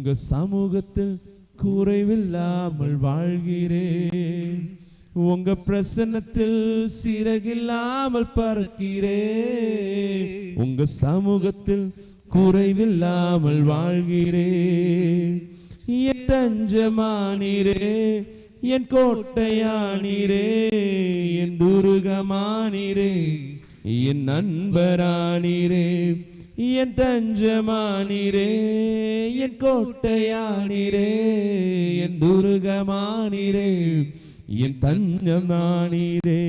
உங்க சமூகத்தில் குறைவில்லாமல் வாழ்கிறேன். உங்க பிரசன்னத்தில் சிறகில்லாமல் பறக்கிறேன். உங்க சமூகத்தில் குறைவில்லாமல் வாழ்கிறேன். என் தஞ்சமானீரே என் கோட்டையானீரே என் துருகமானீரே என் நண்பரானீரே. என் தஞ்சமானிரே என் கோட்டையானிரே என் துருகமானிரே என் தஞ்சமானீரே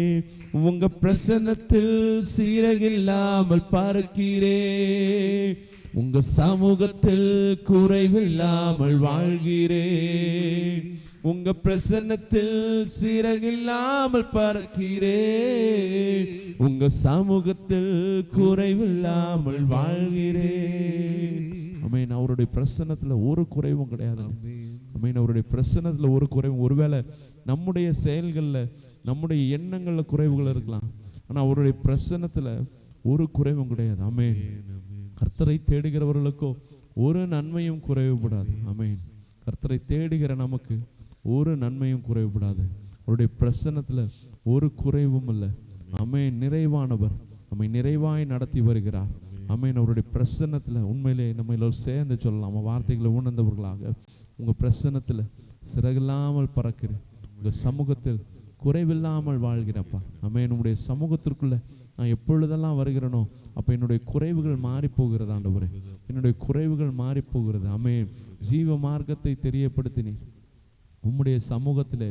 உங்க பிரசன்னத்தில் சீரகில்லாமல் பார்க்கிறே உங்க சமூகத்தில் குறைவில்லாமல் வாழ்கிறே. உங்க பிரசன்னத்தில் சிறகில்லாமல் பார்க்கிறே. உங்க சமூகத்தில் குறைவில்லாமல் வாழ்கிறே. அமீன். அவருடைய பிரசன்னத்தில் ஒரு குறைவும் கிடையாது. அமீன். அவருடைய பிரசன்னத்தில் ஒரு குறைவும். ஒருவேளை நம்முடைய செயல்களில் நம்முடைய எண்ணங்களில் குறைவுகள் இருக்கலாம். ஆனால் அவருடைய பிரசன்னத்தில் ஒரு குறைவும் கிடையாது. அமேன். கர்த்தரை தேடுகிறவர்களுக்கோ ஒரு நன்மையும் குறைவுபடாது. அமேன். கர்த்தரை தேடுகிற நமக்கு ஒரு நன்மையும் குறைவுபடாது. அவருடைய பிரசன்னத்துல ஒரு குறைவும் இல்லை. அமேன் நிறைவானவர் நம்மை நிறைவாய் நடத்தி வருகிறார். அமேன் அவருடைய பிரசன்னத்துல உண்மையிலே நம்ம எல்லோரும் சேர்ந்து சொல்லலாம். நம்ம வார்த்தைகளை உணர்ந்தவர்களாக உங்க பிரசன்னத்தில் சிறகில்லாமல் பறக்கிற உங்கள் சமூகத்தில் குறைவில்லாமல் வாழ்கிறப்பா. அமேன் என்னுடைய சமூகத்திற்குள்ள நான் எப்பொழுதெல்லாம் வருகிறேனோ அப்போ என்னுடைய குறைவுகள் மாறி போகிறது ஆண்டவரே என்னுடைய குறைவுகள் மாறி போகிறது அமேன் ஜீவ மார்க்கத்தை தெரியப்படுத்தினீர். உம்முடைய சமூகத்தில்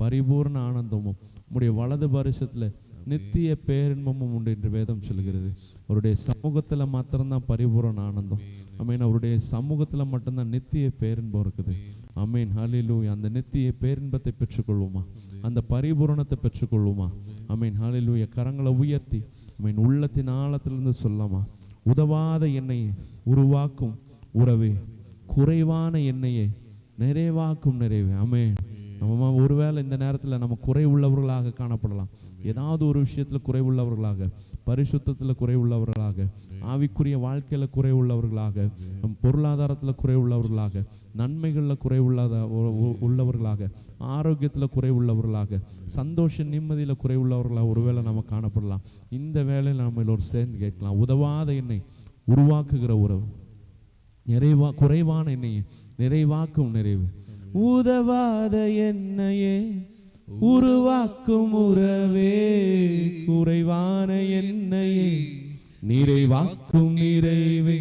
பரிபூர்ண ஆனந்தமும் உம்முடைய வலது பரிசத்தில் நித்திய பேரின்பமும் உண்டு என்று வேதம் சொல்கிறது அவருடைய சமூகத்தில் மாத்திரம்தான் பரிபூரண ஆனந்தம். அமீன் அவருடைய சமூகத்தில் மட்டும்தான் நித்திய பேரின்பம் இருக்குது. அமீன் ஹalleluya அந்த நித்திய பேரின்பத்தை பெற்றுக்கொள்வோமா? அந்த பரிபூரணத்தை பெற்றுக்கொள்வோமா? அமீன் ஹாலிலூய கரங்களை உயர்த்தி அமீன் உள்ளத்தின் ஆழத்திலிருந்து சொல்லாமா? உதவாத எண்ணெயை உருவாக்கும் உறவே குறைவான எண்ணெயை நிறைவாக்கும் நிறைவே. அமேன் நம்ம ஒருவேளை இந்த நேரத்தில் நம்ம குறை உள்ளவர்களாக காணப்படலாம். ஏதாவது ஒரு விஷயத்தில் குறை உள்ளவர்களாக பரிசுத்தத்தில் குறை உள்ளவர்களாக ஆவிக்குரிய வாழ்க்கையில் குறை உள்ளவர்களாக நம் பொருளாதாரத்தில் குறை உள்ளவர்களாக நன்மைகளில் குறை உள்ளத உள்ளவர்களாக ஆரோக்கியத்தில் குறை உள்ளவர்களாக சந்தோஷ நிம்மதியில் குறை உள்ளவர்களாக ஒருவேளை நம்ம காணப்படலாம். இந்த வேலையில் நம்ம எல்லோரும் சேர்ந்து கேட்கலாம். உதவாத என்னை உருவாக்குகிற உறவு. நிறைவா குறைவான எண்ணெயை நிறைவாக்கும் நிறைவு. உதவாத என்னையே உருவாக்கும் உறவே. குறைவான என்னையே நிறைவாக்கும் நிறைவே.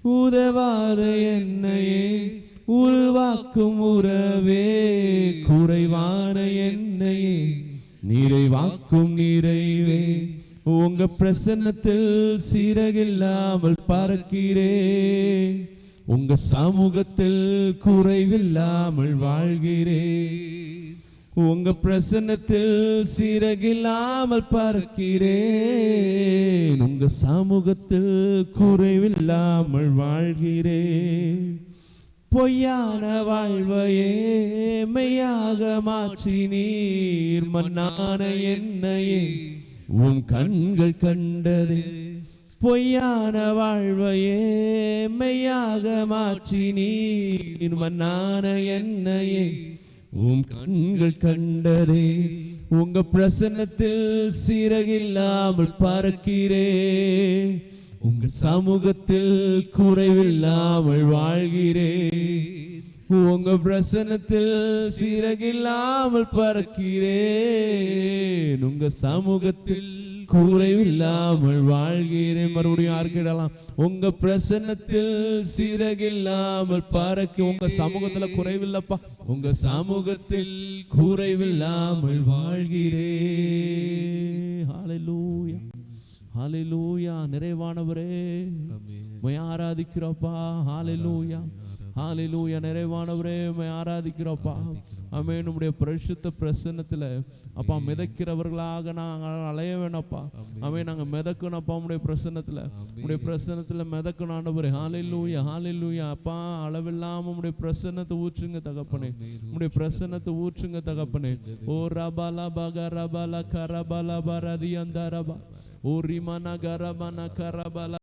உதவாத என்னையே உருவாக்கும் உறவே. குறைவான என்னையே நிறைவாக்கும் நிறைவே. உங்க பிரசன்னத்தில் சிறகில்லாமல் பறக்கிறே. உங்க சமூகத்தில் குறைவில்லாமல் வாழ்கிறே உங்க பிரசன்னத்தில் சிறகில்லாமல் பறக்கிறேன். உங்க சமூகத்தில் குறைவில்லாமல் வாழ்கிறேன். பொய்யான வாழ்வையே மெய்யாக மாற்றி நீர் மன்னான என்னையே உன் கண்கள் கண்டது. பொய்யான வாழ்வையே மெய்யாக மாற்றி நீர் மன்னான என்னையே உம் கண்கள் கண்டதே உங்க பிரசன்னத்தில் சிறகில்லாமல் பறக்கிறே உங்க சமூகத்தில் குறைவில்லாமல் வாழ்கிறே. உங்க பிரசனத்தில் சிறகில்லாமல் பறக்கிறேன் உங்க சமூகத்தில் குறைவில்லாமல் வாழ்கிறேன். மறுபடியும் யாருக்கிடலாம் உங்க பிரசன்னத்தில் சிறகில்லாமல் பறக்க உங்க சமூகத்துல குறைவில்லப்பா. உங்க சமூகத்தில் குறைவில்லாமல் வாழ்கிறேன். ஹalleluya. ஹalleluya. நிறைவானவரே. ஆராதிக்கிறோப்பா. ஹalleluya. ஹalleluya நிறைவானவரே ஆராதிக்கிறோப்பா ஆமென். உம்முடைய பரிசுத்த பிரசன்னத்துல அப்பா மிதக்கிறவர்களாக நாங்கள் அலைய வேணப்பா ஆமென். நாங்க மிதக்கணும்ப்பா உம்முடைய பிரசன்னத்துல. உம்முடைய பிரசன்னத்துல மிதக்கணும் ஆண்டவரே ஹalleluya ஹalleluya அப்பா அளவில்லாம உம்முடைய பிரசன்னத்தை ஊற்றுங்க தகப்பனே. உம்முடைய பிரசன்னத்தை ஊற்றுங்க தகப்பனே. ஓ ரபாலா பக ரபாலா கரபாலா பரதி அந்த ரபா ஓ ரிமன கரபன கரபல